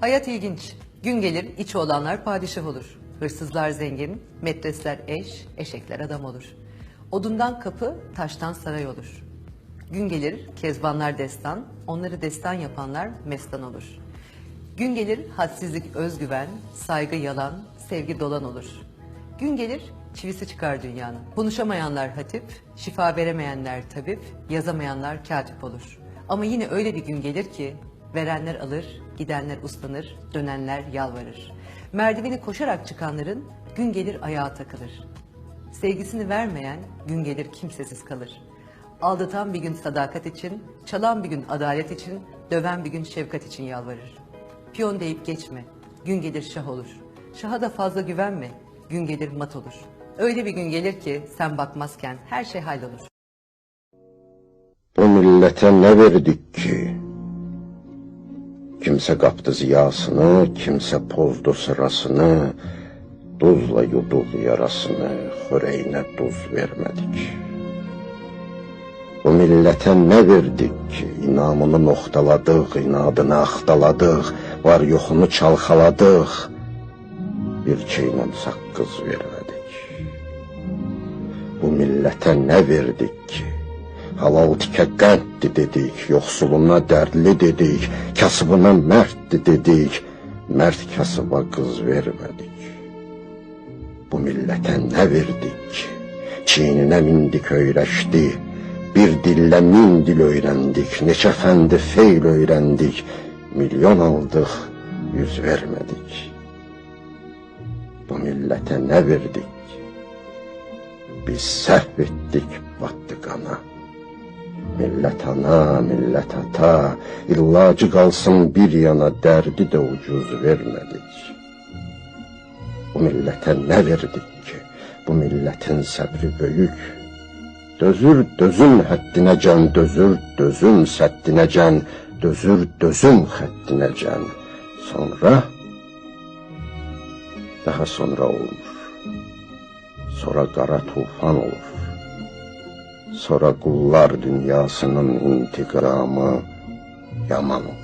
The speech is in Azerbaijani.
Hayat ilginç. Gün gelir içi olanlar padişah olur. Hırsızlar zengin, metresler eş, eşekler adam olur. Odundan kapı, taştan saray olur. Gün gelir kezbanlar destan, onları destan yapanlar mestan olur. Gün gelir hadsizlik özgüven, saygı yalan, sevgi dolan olur. Gün gelir çivisi çıkar dünyanın. Konuşamayanlar hatip, şifa veremeyenler tabip, yazamayanlar katip olur. Ama yine öyle bir gün gelir ki verenler alır, gidenler uslanır, dönenler yalvarır. Merdiveni koşarak çıkanların gün gelir ayağa takılır. Sevgisini vermeyen gün gelir kimsesiz kalır. Aldatan bir gün sadakat için, çalan bir gün adalet için, döven bir gün şefkat için yalvarır. Piyon deyip geçme, gün gelir şah olur. Şaha da fazla güvenme, gün gelir mat olur. Öyle bir gün gelir ki sen bakmazken her şey hallolur. Bu millete ne verdik ki? Kimse kaptı ziyasını, kimse pozdu sırasını, Tuzla yuduk yarasını, xöreyine tuz vermedik. Bu millete ne verdik ki? İnamını noxtaladık, inadını axtaladık, var yoxunu çalxaladık, bir çeynəm saqqız vermedik. Bu millete ne verdik ki? Halal tikə qənddi dedik, yoxsuluna dərdli dedik, kasıbına mərddi dedik, mərd kasıba qız vermədik. Bu millətə nə verdik ki? Çiyninə mindik öyrəşdi, bir dillə min dil öyrəndik, neçə fəndi feyl öyrəndik, milyon aldıq, yüz vermədik. Bu millətə nə verdik? Biz səhv etdik, batdı qana. Millət ana, millət ata, illacı qalsın bir yana dərdi də ucuz vermədik. Bu millətə nə verdik ki? Bu millətin səbri böyük. Dözür dözüm həddinəcən, dözür dözüm səddinəcən, dözür dözüm xəddinəcən. Sonra daha sonra olmur. Sonra qara tufan olur. Sonra qullar dünyasının intiqamı yaman olur.